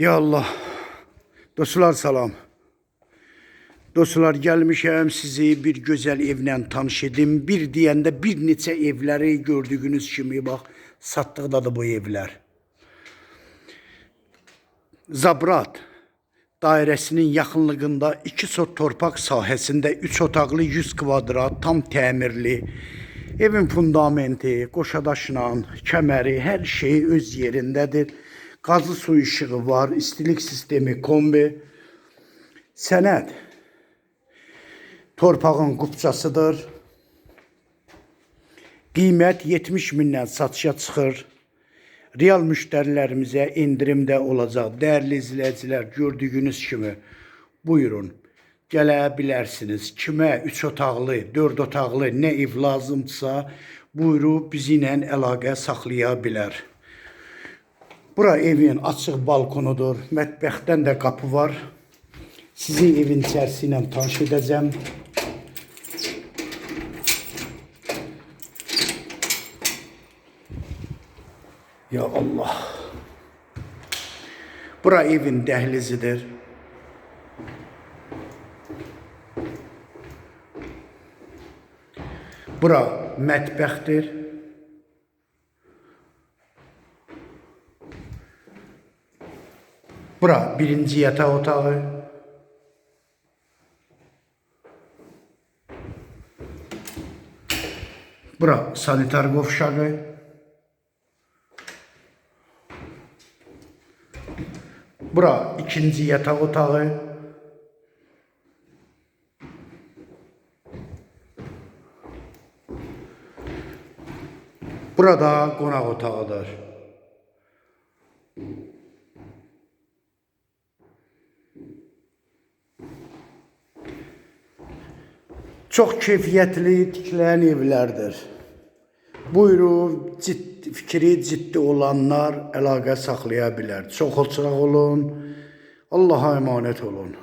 Ya Allah. Dostlar salam. Dostlar gəlmişəm sizi bir gözəl evlə tanış edim. Bir deyəndə bir neçə evləri gördüyünüz kimi bax satdıqdadır bu evlər. Zabrat dairəsinin yaxınlığında 2 sot torpaq sahəsində 3 otaqlı 100 kvadrat tam təmirli evin fundamenti, qoşadaşla, kəməri, hər şey öz yerindədir. Qazı su işığı var, istilik sistemi, kombi. Sənəd torpağın qupçasıdır. Qiymət 70 mindən satışa çıxır. Real müştərilərimizə endirimdə olacaq. Dəyərli izləyicilər, gördüyünüz kimi buyurun. Gələ bilərsiniz. Kimə 3 otaqlı, 4 otaqlı nə ev lazımdırsa, buyurub bizi ilə əlaqə saxlaya bilər. Bura evin açıq balkonudur. Mətbəxdən də qapı var. Sizi evin içərisi ilə tanış edəcəm. Ya Allah. Bura evin dəhlizidir. Bura mətbəxdir. Bura birinci yataq otağı. Bura sanitar qovşağı. Bura ikinci yataq otağı. Burada qonaq otağıdır. Çox keyfiyyətli tikilən evlərdir. Buyurun, ciddi, fikri ciddi olanlar əlaqə saxlaya bilər. Çox olçaq olun. Allah'a emanet olun.